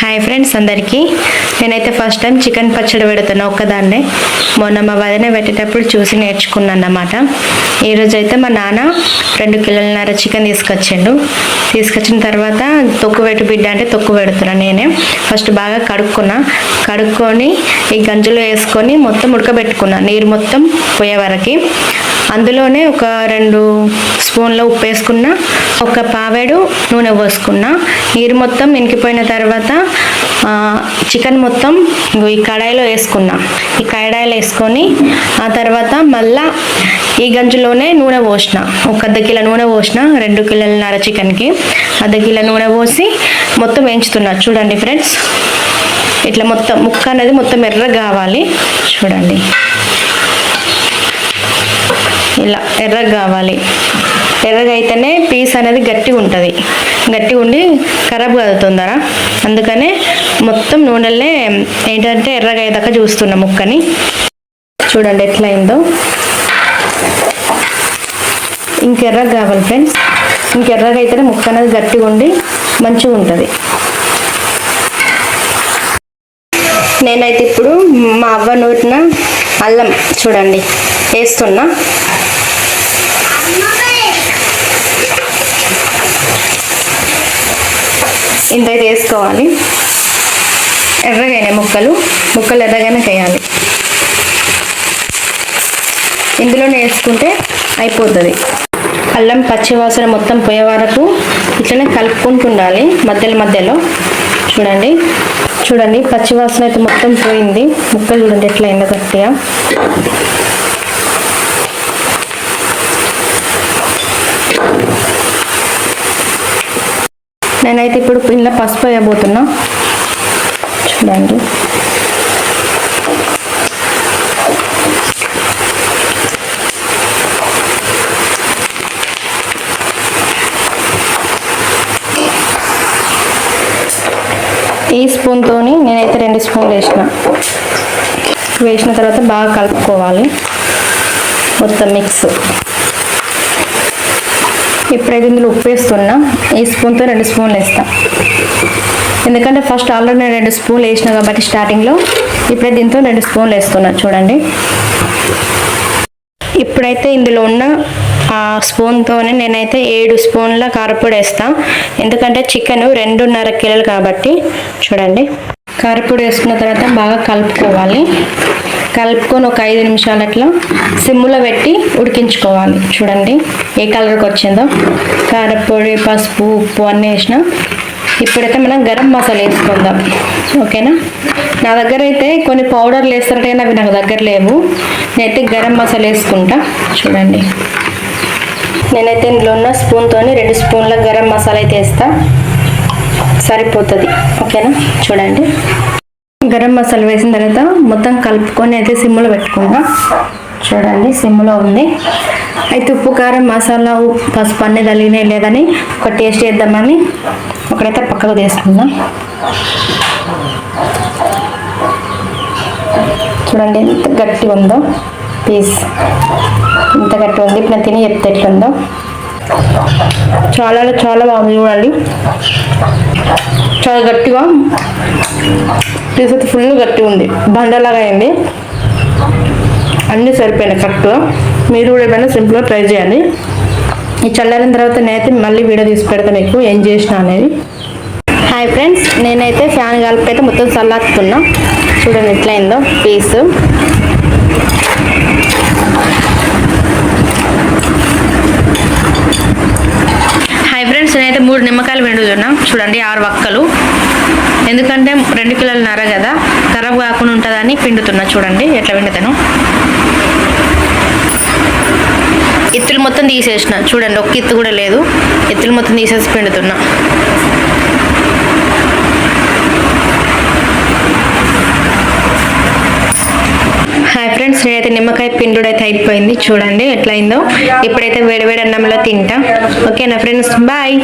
Hi friends అందరికీ. నేనైతే first time chicken పచ్చడి పెడుతున్నా ఒక్కదాన్నే. మొన్న మా వదిన పెట్టేటప్పుడు చూసి నేర్చుకున్నాను అన్నమాట ఈరోజు అయితే మా నాన్న రెండు కిలోలన్నర చికెన్ తీసుకొచ్చిండు. తీసుకొచ్చిన తర్వాత తొక్కు పెట్టు బిడ్డ అంటే తొక్కు పెడుతున్నా నేనే. ఫస్ట్ బాగా కడుక్కున్నా. కడుక్కొని ఈ గంజులో వేసుకొని మొత్తం ఉడకబెట్టుకున్నా. నీరు మొత్తం పోయే వరకు. అందులోనే ఒక రెండు స్పూన్ల ఉప్పు వేసుకున్న ఒక పావేడు నూనె పోసుకున్న. నీరు మొత్తం ఇనికిపోయిన తర్వాత చికెన్ మొత్తం ఈ కడాయిలో వేసుకున్నా. ఈ కడాయిలో వేసుకొని ఆ తర్వాత మళ్ళా ఈ గంజులోనే నూనె పోసిన. ఒక అర్ధ కిలో నూనె పోసిన రెండు కిలోలన్నర చికెన్కి. అర్ధ కిలో నూనె పోసి మొత్తం వేయించుతున్నా. చూడండి ఫ్రెండ్స్ ఇట్లా మొత్తం ముక్క అనేది మొత్తం ఎర్ర కావాలి. చూడండి. ఇలా ఎర్రగా కావాలి. ఎర్రగా అయితేనే పీస్ అనేది గట్టిగా ఉంటుంది. గట్టిగా ఉండి ఖరాబ్ కాదు తొందర. అందుకనే మొత్తం నూనెలనే ఏంటంటే ఎర్రగా అయ్యేదాకా చూస్తున్నాం ముక్కని. చూడండి ఎట్లా అయిందో ఇంకెర్రగా కావాలి ఫ్రెండ్స్. ఇంకెర్రగా అయితేనే ముక్క అనేది గట్టిగా ఉండి మంచిగా ఉంటుంది. నేనైతే ఇప్పుడు మా అవ్వ నూరిన అల్లం చూడండి. వేస్తున్నా. ఇంత అయితే వేసుకోవాలి. ఎర్రగైనాయి ముక్కలు ముక్కలు ఎర్రగానే వేయాలి. ఇందులోనే వేసుకుంటే అయిపోతుంది. అల్లం పచ్చివాసన మొత్తం పోయే వరకు ఇట్లనే కలుపుకుంటుండాలి మధ్యలో మధ్యలో. చూడండి చూడండి పచ్చివాసన అయితే మొత్తం పోయింది. ముక్కలు చూడండి ఎట్లా గట్టిగా. నేనైతే ఇప్పుడు ఇంట్లో పసుపు వేయబోతున్నా. చూడండి. ఈ స్పూన్తోని నేనైతే రెండు స్పూన్లు వేసిన. వేసిన తర్వాత బాగా కలుపుకోవాలి. మొత్తం మిక్స్. ఇప్పుడైతే ఇందులో ఉప్పు వేస్తున్నా ఈ స్పూన్తో రెండు స్పూన్లు వేస్తా. ఎందుకంటే ఫస్ట్ ఆల్రెడీ నేను రెండు స్పూన్లు వేసిన కాబట్టి స్టార్టింగ్లో ఇప్పుడే దీంతో రెండు స్పూన్లు వేస్తున్నా చూడండి. ఇప్పుడైతే ఇందులో ఉన్న ఆ స్పూన్తోనే నేనైతే ఏడు స్పూన్ల కారపొడి వేస్తాను ఎందుకంటే చికెన్ రెండున్నర కిలోలు కాబట్టి చూడండి. కారపొడి వేసుకున్న తర్వాత బాగా కలుపుకోవాలి. కలుపుకొని ఒక ఐదు నిమిషాలు అట్లా సిమ్లో పెట్టి ఉడికించుకోవాలి. చూడండి ఏ కలర్కి వచ్చిందో. కారపొడి పసుపు ఉప్పు అన్నీ వేసిన. ఇప్పుడైతే మనం గరం మసాలా వేసుకుందాం. ఓకేనా? నా దగ్గర అయితే కొన్ని పౌడర్లు వేస్తారంటే అవి నాకు దగ్గర లేవు. నేనైతే గరం మసాలా వేసుకుంటా. చూడండి. నేనైతే ఇందులో ఉన్న స్పూన్తోని రెండు స్పూన్ల గరం మసాలా అయితే వేస్తాను సరిపోతుంది. ఓకేనా? చూడండి. గరం మసాలా వేసిన తర్వాత మొత్తం కలుపుకొని అయితే సిమ్లో పెట్టుకుందాం. చూడండి సిమ్లో ఉంది. అయితే ఉప్పు కారం మసాలా ఉప్పు పసుపు అన్నీ తగిలినాయి లేదని ఒక టేస్ట్ చేద్దామని ఒకడైతే పక్కకు తీసుకుందాం. చూడండి ఎంత గట్టి ఉందో పీస్. ఎంత గట్టి ఉంది ఇప్పుడు నేను తిని చెప్తే ఎట్లుందో. చాలా చాలా బాగుంది చూడండి. చాలా గట్టిగా పీస్ అయితే ఫుల్ గట్టి ఉంది. బండలాగా అయింది. అన్నీ సరిపోయినాయి కరెక్ట్గా మీరు కూడా ఏమైనా సింపుల్గా ట్రై చేయండి. ఈ చల్లారిన తర్వాత నేనైతే మళ్ళీ వీడియో తీసి పెడతా మీకు ఏం చేసిన అనేది. హాయ్ ఫ్రెండ్స్ నేనైతే ఫ్యాన్ కలిపి అయితే మొత్తం చల్లారుతున్నా. చూడండి ఎట్లయిందో పీస్ హాయ్ ఫ్రెండ్స్ నేనైతే వక్కలు నిమ్మకాయలు చూడండి ఆరు వక్కలు. ఎందుకంటే రెండు కిలోలు నర కదా. ఖరాబ్ కాకుండా ఉంటుందని పిండుతున్నా చూడండి ఎట్లా పిండుతాను. ఎత్తులు మొత్తం తీసేసిన. చూడండి ఒక్క ఎత్తు కూడా లేదు. ఎత్తులు మొత్తం తీసేసి పిండుతున్నా. హాయ్ ఫ్రెండ్స్ నేనైతే నిమ్మకాయ పిండుడు అయితే అయిపోయింది. చూడండి ఎట్లయిందో. ఇప్పుడైతే వేడివేడి అన్నంలో తింటా. ఓకేనా ఫ్రెండ్స్ బాయ్.